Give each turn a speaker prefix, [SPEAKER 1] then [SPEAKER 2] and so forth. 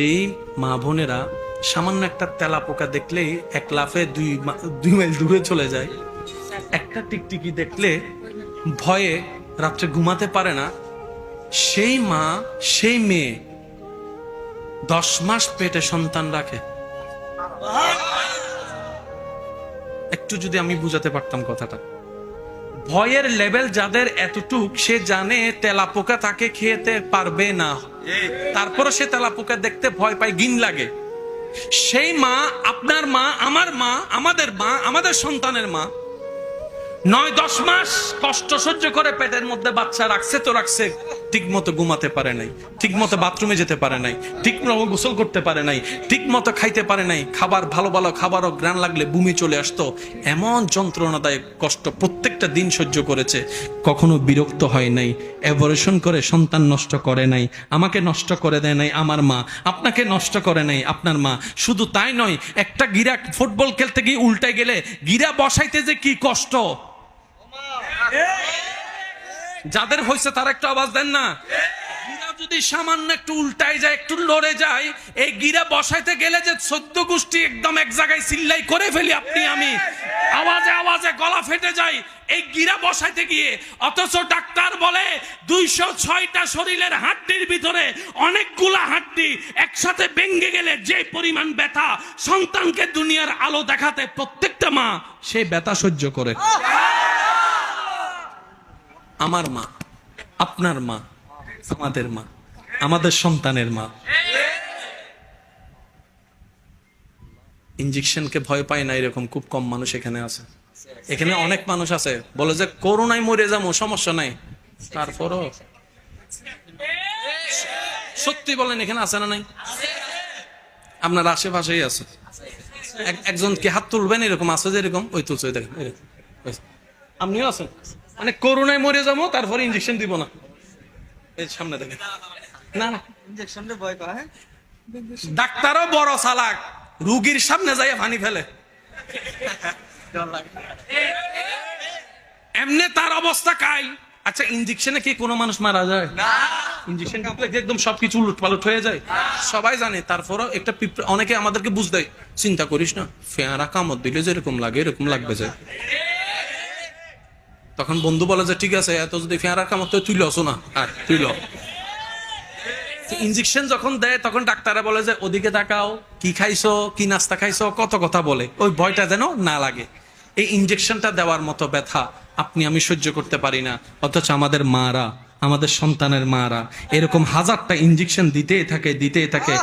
[SPEAKER 1] সেই মা বোনেরা সামান্য একটা তেলা পোকা দেখলেই এক লাফে দুই দুই মাইল দূরে চলে যায়। একটা টিকটিকি দেখলে ভয়ে রাত্রে ঘুমাতে পারে না। সেই মা, সেই মেয়ে দশ মাস পেটে সন্তান রাখে। একটু যদি আমি বুঝাতে পারতাম কথাটা। ভয়ের লেভেল যাদের এতটুক, সে জানে তেলাপোকা তাকে খেতে পারবে না। তারপরে সে তেলাপোকা দেখতে ভয় পায় গিন লাগে। সেই মা, আপনার মা, আমার মা, আমাদের মা, আমাদের সন্তানের মা, নয় দশ মাস কষ্ট সহ্য করে পেটের মধ্যে বাচ্চা রাখছে তো রাখছে। ঠিক মতো ঘুমাতে পারে নাই ঠিক মতো বাথরুমে যেতে পারে নাই ঠিক মতো গোসল করতে পারে নাই ঠিক মতো খাইতে পারে নাই, খাবার ভালো ভালো খাবারও গ্রান লাগলে বুমি চলে আসতো, এমন যন্ত্রণাদায়ক কষ্ট প্রত্যেকটা দিন সহ্য করেছে, কখনো বিরক্ত হয় নাই অ্যাভরেশন করে সন্তান নষ্ট করে নাই, আমাকে নষ্ট করে দেয় নাই আমার মা, আপনাকে নষ্ট করে নাই আপনার মা, শুধু তাই নয়, একটা গিরা ফুটবল খেলতে গিয়ে উল্টে গেলে গিরা বসাইতে যে কি কষ্ট? যাদের হয়েছে তারা একটু আওয়াজ দেন না। যদি সামান্য একটু উল্টাই যায়, একটু লড়ে যায়, এই গিরা বসাইতে গেলে যে সদ্য গোষ্ঠী একদম এক জায়গায় সিল্লাই করে ফেলি আপনি, আমি। আওয়াজে আওয়াজে গলা ফেটে যায়, এই গিরা বসাইতে গিয়ে। অথচ ডাক্তার বলে, দুইশো ছয়টা শরীরের হাড্ডির ভিতরে অনেকগুলা হাড্ডি একসাথে ভেঙ্গে গেলে যে পরিমাণ ব্যথা সন্তানকে দুনিয়ার আলো দেখাতে প্রত্যেকটা মা সেই ব্যথা সহ্য করে। আমার মা, আপনার মা, আমাদের মা, আমাদের সন্তানের মা। ইঞ্জেকশনকে ভয় পায় না, এরকম খুব কম মানুষ এখানে আছে। এখানে অনেক মানুষ আছে। বলে যে, করোনায় মরে যাব, সমস্যা নাই। তারপরও সত্যি বলেন, এখানে আছে না নাই? আপনার আশেপাশেই আছে। এক- একজন কি হাত তুলবেন, এরকম আছে যে, এরকম? ওই তুলছে দেখেন। আপনিও আছেন? মানে করোনায় মরে যাব তারপরে ইঞ্জেকশন দিব না। এই সামনে দেখেন। না না।
[SPEAKER 2] ইঞ্জেকশনে ভয় পায়
[SPEAKER 1] ডাক্তারও বড় চালাক। রুগীর সামনে যাই পানি ফেলে। এমনি তার অবস্থা কাই? আচ্ছা ইঞ্জেকশনে কি কোনো মানুষ মারা যায়? ইঞ্জেকশন একদম সবকিছু উলট পালট হয়ে যায়। সবাই জানে তারপরও একটা অনেকে আমাদেরকে বুঝ দেয় চিন্তা করিস না ফেয়ারা কামড় দিলে যেরকম লাগে এরকম লাগবে যায় তখন বন্ধু বলে যে, ঠিক আছে, এত যদি ফেয়ারা কামড় তো তুই লসো না। আর তুই ল। ইঞ্জেকশন যখন দেয়, তখন ডাক্তাররা বলে যে, ওদিকে তাকাও, কি খাইছো, কি নাস্তা খাইছো, কত কথা বলে। ওই ভয়টা যেন না লাগে। এই ইঞ্জেকশনটা দেওয়ার মতো ব্যথা আপনি, আমি সহ্য করতে পারি না। অথচ আমাদের মারা, আমাদের সন্তানের মারা, এরকম হাজারটা ইঞ্জেকশন দিতেই থাকে দিতেই থাকে।